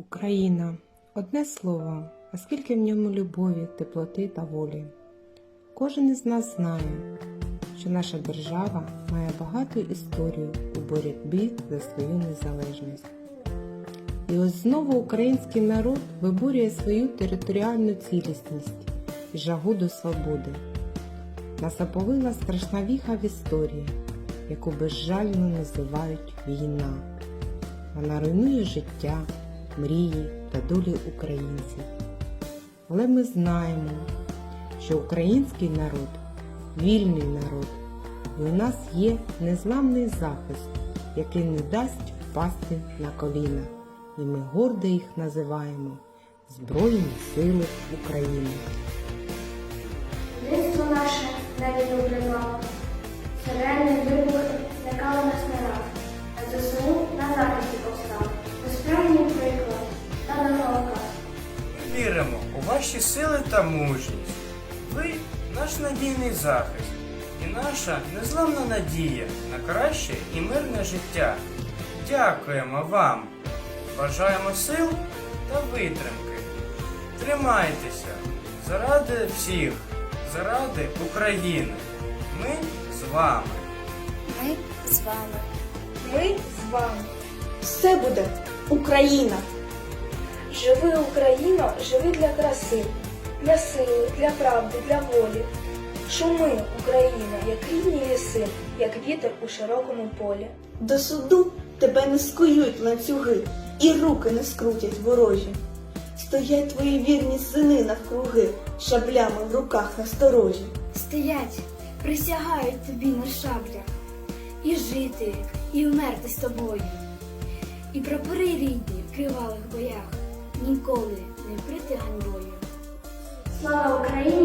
Україна одне слово, а скільки в ньому любові, теплоти та волі. Кожен із нас знає, що наша держава має багату історію у боротьбі за свою незалежність. І ось знову український народ виборює свою територіальну цілісність і жагу до свободи. Нас оповила страшна віха в історії, яку безжально називають війна. Вона руйнує життя, мрії та долі українців. Але ми знаємо, що український народ вільний народ, і у нас є незламний захист, який не дасть впасти на коліна. І ми гордо їх називаємо Збройні Сили України. Дитинство наше на війну віримо у ваші сили та мужність. Ви наш надійний захист і наша незламна надія на краще і мирне життя. Дякуємо вам. Бажаємо сил та витримки. Тримайтеся заради всіх, заради України. Ми з вами. Ми з вами. Ми з вами. Все буде Україна. Живи Україно, живи для краси, для сили, для правди, для волі. Шуми, Україна, як рідні ліси, як вітер у широкому полі. До суду тебе не скують ланцюги, і руки не скрутять ворожі. Стоять твої вірні сини навкруги, шаблями в руках насторожі. Стоять, присягають тобі на шаблях, і жити, і вмерти з тобою. І прапори рідні в кривавих боях ніколи не прити ганьбою. Слава Україні!